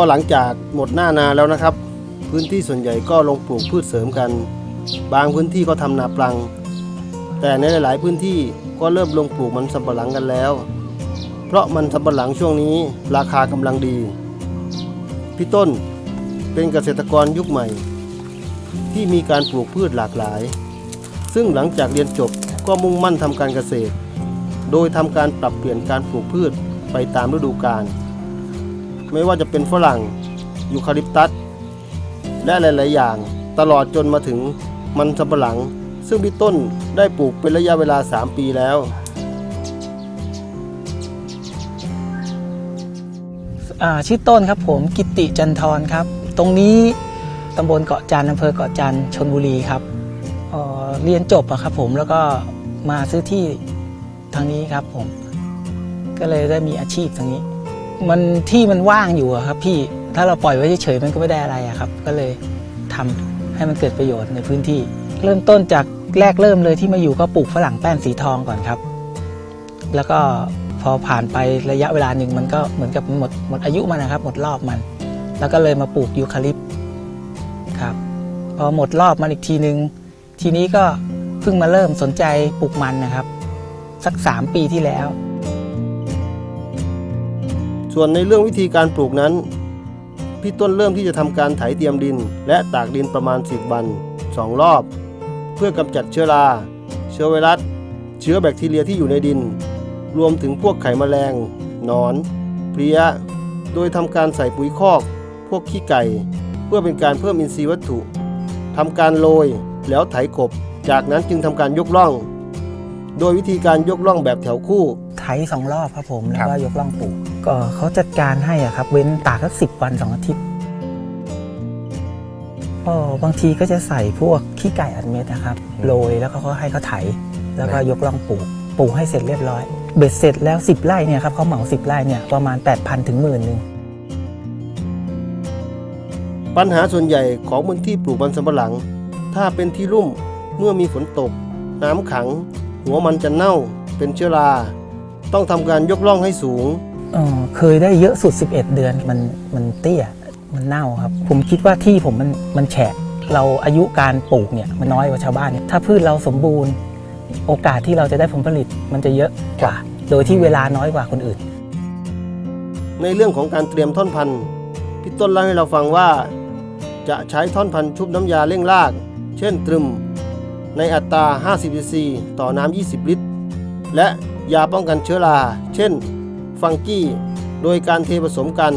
ก็หลังจากหมดหน้านาแล้วนะครับ พื้นที่ส่วนใหญ่ก็ลงปลูกพืชเสริมกัน บางพื้นที่ก็ทำนาปลัง แต่ในหลาย ๆ พื้นที่ก็เริ่มลงปลูกมันสำปะหลังกันแล้ว เพราะมันสำปะหลังช่วงนี้ราคากำลังดี พี่ต้นเป็นเกษตรกรยุคใหม่ ที่มีการปลูกพืชหลากหลาย ซึ่งหลังจากเรียนจบก็มุ่งมั่นทำการเกษตร โดยทำการปรับเปลี่ยนการปลูกพืชไปตามฤดูกาล ไม่ว่าจะเป็นฝรั่งยูคาลิปตัส และหลาย ๆ อย่าง ตลอดจนมาถึงมันสำปะหลัง ซึ่งพี่ต้นได้ปลูกเป็นระยะเวลา 3 ปีแล้ว ชื่อต้นครับผมกิติจันทรครับ ตรงนี้ตำบลเกาะจันอำเภอเกาะจันชนบุรีครับเเรียนจบอะครับผมแล้วก็มาซื้อที่ทางนี้ครับผม ก็เลยได้มีอาชีพทางนี้ มันที่มันว่างอยู่ครับพี่ถ้าเราปล่อยไว้เฉยๆมันก็ไม่ได้อะไรครับ ก็เลยทำให้มันเกิดประโยชน์ในพื้นที่ เริ่มต้นจากแรกเริ่มเลยที่มาอยู่ก็ปลูกฝรั่งแป้นสีทองก่อนครับ แล้วก็พอผ่านไประยะเวลาหนึ่งมันก็เหมือนกับหมดหมดอายุมันนะครับ หมดรอบมัน แล้วก็เลยมาปลูกยูคาลิปต์ครับพอหมดรอบมันอีกทีนึง ทีนี้ก็เพิ่งมาเริ่มสนใจปลูกมันนะครับ สักสามปีที่แล้ว ส่วนในเรื่องวิธีการปลูกนั้น พี่ต้นเริ่มที่จะทำการไถเตรียมดิน และตากดินประมาณ 10 วัน 2 รอบ เพื่อกำจัดเชื้อรา เชื้อไวรัส เชื้อแบคทีเรียที่อยู่ในดิน รวมถึงพวกไข่แมลงนอน เพลี้ย โดยทำการใส่ปุ๋ยคอก พวกขี้ไก่ เพื่อเป็นการเพิ่มอินทรีย์วัตถุทำการโรยแล้วไถกบ จากนั้นจึงทำการยกล่อง โดยวิธีการยกล่องแบบแถวคู่ ไถสองรอบครับผม แล้วก็ยกล่องปลูก ก็เขาจัดการให้อะครับ เว้นตากสักสิบวันสองอาทิตย์ก็บางทีก็จะใส่พวกขี้ไก่อัดเม็ดนะครับโรยแล้วก็ให้เขาไถ แล้วก็ยกล่องปลูกปลูกให้เสร็จเรียบร้อย เบ็ดเสร็จแล้ว 10 ไร่เนี่ยครับเขาเหมา 10 ไร่เนี่ยประมาณ 8,000 ถึงหมื่นหนึ่งปัญหาส่วนใหญ่ของพื้นที่ปลูกมันสำปะหลัง ถ้าเป็นที่ลุ่มเมื่อมีฝนตก น้ำขัง หัวมันจะเน่า เป็นเชื้อรา ต้องทำการยกล่องให้สูง เคยได้เยอะสุด 11 เดือนมันมันเตี้ยมันเน่าครับ ผมคิดว่าที่ผมมันมันแฉะเราอายุการปลูกเนี่ยมันน้อยกว่าชาวบ้านเนี่ยถ้าพืชเราสมบูรณ์ โอกาสที่เราจะได้ผลผลิตมันจะเยอะกว่า โดยที่เวลาน้อยกว่าคนอื่น ในเรื่องของการเตรียมท่อนพันธุ์พี่ต้นเล่าให้เราฟังว่า จะใช้ท่อนพันธุ์ชุบน้ำยาเร่งราก เช่นตรึม ในอัตรา 50 cc ต่อน้ำ 20 ลิตร และยาป้องกันเชื้อรา เช่น ฟังกี้ โดยการเทผสมกัน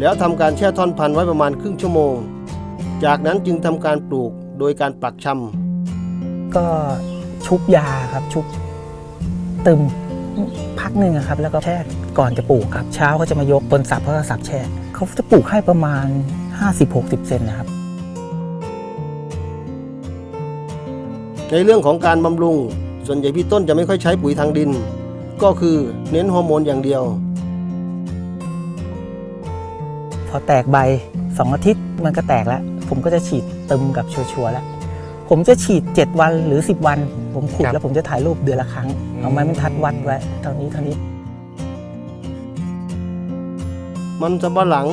แล้วทำการแช่ท่อนพันธุ์ไว้ประมาณครึ่งชั่วโมง จากนั้นจึงทำการปลูกโดยการปักชำก็ชุบยาครับชุบตึมพักหนึ่งอะครับแล้วก็แช่ก่อนจะปลูกครับ เช้าก็จะมายกบนสับเขาก็สับแช่เขาจะปลูกให้ประมาณ 50-60เซนนะครับในเรื่องของการบำรุง ส่วนใหญ่พี่ต้นจะไม่ค่อยใช้ปุ๋ยทางดิน ก็คือเน้นฮอร์โมนอย่างเดียว พอแตกใบสองอาทิตย์มันก็แตกแล้ว ผมก็จะฉีดตึมกับชัวร์ๆแล้ว ผมจะฉีด 7 วันหรือ 10 วัน ผมขุดครับแล้วผมจะถ่ายรูปเดือนละครั้งอืมเอาไม้บรรทัดวัดไว้เท่านี้เท่านี้ มันสำปะหลัง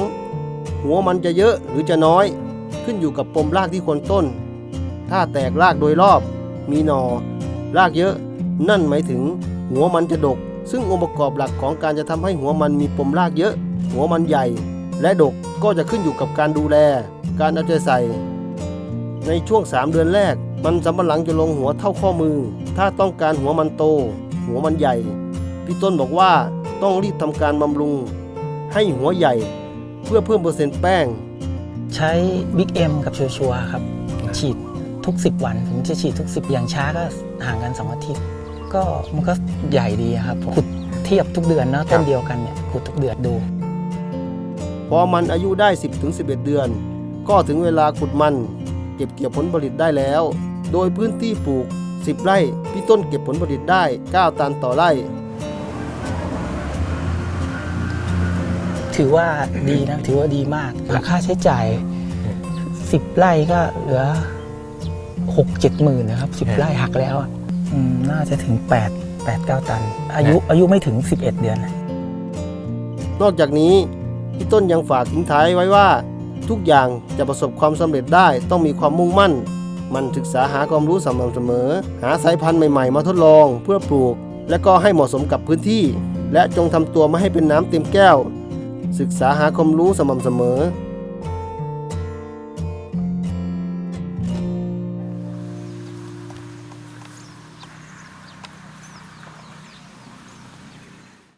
หัวมันจะเยอะหรือจะน้อย ขึ้นอยู่กับปมรากที่โคนต้น ถ้าแตกรากโดยรอบมีหนอรากเยอะ นั่นหมายถึง หัวมันจะดก ซึ่งองค์ประกอบหลักของการจะทำให้หัวมันมีปมรากเยอะ หัวมันใหญ่ และดกก็จะขึ้นอยู่กับการดูแล การเอาใจใส่ ในช่วง 3 เดือนแรก มันสำปะหลังจะลงหัวเท่าข้อมือ ถ้าต้องการหัวมันโต หัวมันใหญ่ พี่ต้นบอกว่าต้องรีบทำการบำรุง ให้หัวใหญ่ เพื่อเพิ่มเปอร์เซ็นต์แป้ง ใช้บิ๊กเอ็มกับชัวร์ๆครับ ฉีดทุก 10 วัน ผมจะฉีดทุก 10 อย่างช้าก็ห่างกัน 2 อาทิตย์ ก็มันก็ใหญ่ดีอะครับขุดเทียบทุกเดือนเนาะต้นเดียวกันเนี่ยขุดทุกเดือนดู พอมันอายุได้ 10-11 เดือน ก็ถึงเวลาขุดมัน เก็บเกี่ยวผลผลิตได้แล้ว โดยพื้นที่ปลูก 10 ไร่พี่ต้นเก็บผลผลิตได้ 9 ตันต่อไร่ ถือว่าดีนะถือว่าดีมากค่าใช้จ่าย 10 ไร่ก็เหลือ 6 7หมื่นนะครับ 10 ไร่หักแล้วอะ อืมน่าจะถึง 8 8 9 ตัน อายุอายุไม่ถึง 11 เดือนนะนอกจากนี้พี่ต้นยังฝากทิ้งท้ายไว้ว่า ทุกอย่างจะประสบความสำเร็จได้ต้องมีความมุ่งมั่น มันศึกษาหาความรู้สม่ำเสมอ หาสายพันธุ์ใหม่ๆ มาทดลองเพื่อปลูก และก็ให้เหมาะสมกับพื้นที่ และจงทำตัวไม่ให้เป็นน้ำเต็มแก้ว ศึกษาหาความรู้สม่ำเสมอ